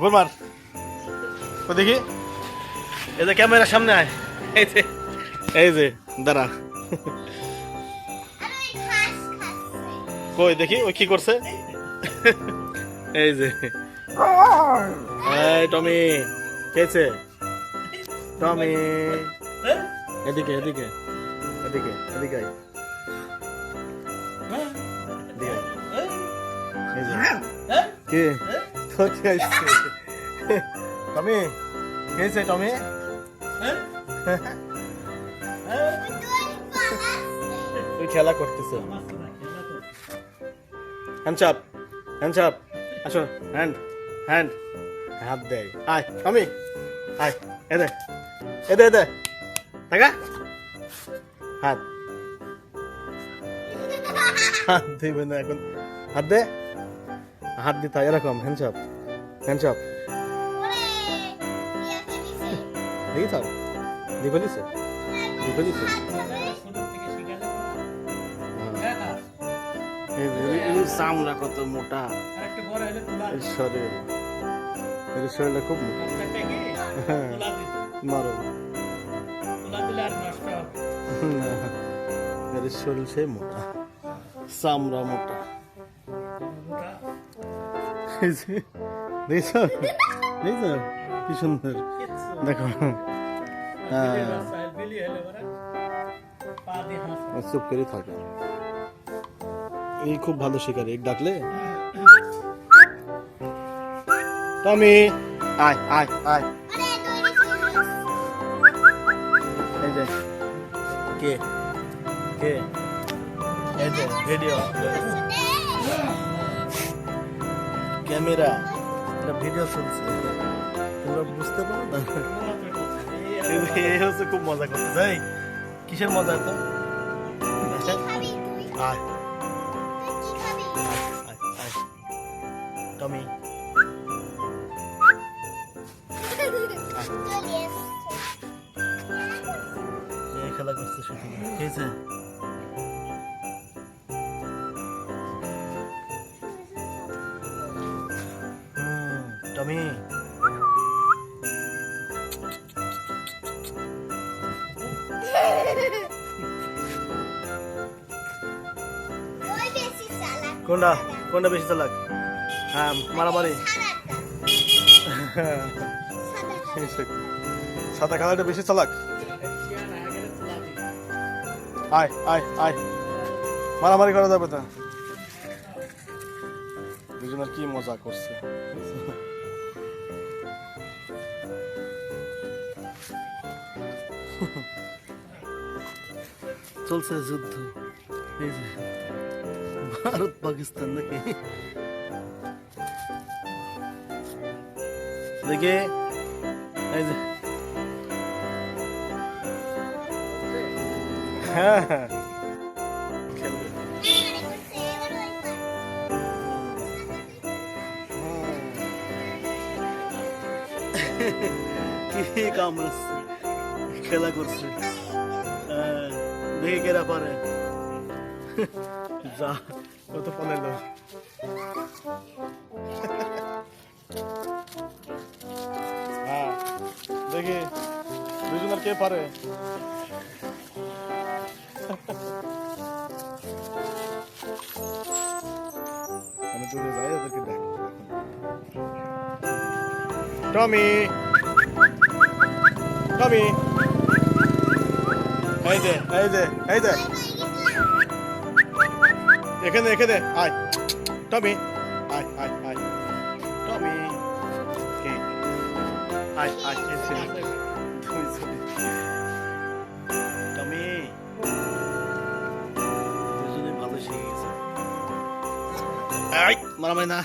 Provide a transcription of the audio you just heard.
গোল ও দেখি। এই যে ক্যামেরার সামনে আয়। এই যে এই যে দাঁড়া। কই, দেখি ওই কি করছে? এই যে। এই, টমি, খেয়েছে? টমি। এদিকে এদিকে এদিকে এদিকে কে? তোর কি আসছে। টমি, খেয়েছে টমি? ওই খেলা করতেছে। হ্যান্ডচাপ হ্যান্ডচাপ আসো হ্যান্ড হ্যান্ড হাত দেয়। আয়, টমি। আয় এদে এদে এদে টাকা? হাত। হাত দিবে না এখন। হাত দে। হাত দিতা এরকম হ্যান্ডচাপ হ্যান্ডচাপ দেখি থাক দিবে দিছে দিবে দিছে এই যে, এই- এই চামড়া কত মোটা। এর শরীর এর শরীরটা খুব মোটা। হ্যাঁ মারো। এর শরীর সে মোটা চামড়া মোটা। দেখছ? দেখছ? কি সুন্দর। দেখো। চুপ করে থাকে। এই খুব ভালো শিকারি ডাকলে? টমি! আয় আয় আয়। কে? কে? এই যে ভিডিও ক্যামেরা এটা ভিডিও চলছে। তোমরা বুঝতে পারো না? হচ্ছে খুব মজা করতে যাই কিসের মজা তো টমি। খেলা করছে শুধু খেয়েছে হুম, টমি কোনটা? কোনটা বেশি চালাক? হ্যাঁ মারামারি। সাদা কালারটা বেশি চালাক। আয় আয় আয়। মারামারি করা যাবে তা দুজনের কি মজা করছে? চলছে যুদ্ধ। এই যে ভারত পাকিস্তান নাকি? দেখে। এই যে। হ্যাঁ হ্যাঁ। কি কামড়াচ্ছে? খেলা করছে। দেখে কেরা পারে। যা, কত পালাইলো হ্যাঁ দেখি, দুজনের কে পারে। আমি দূরে যাই, ওদেরকে দেখ। টমি টমি এই যে এই যে এই যে এখানে এখানে। আয়। টমি আয় আয় আয়। টমি আয় আয় টমি দুজনে ভালো শিখে গেছে। আয়। মারামারি না।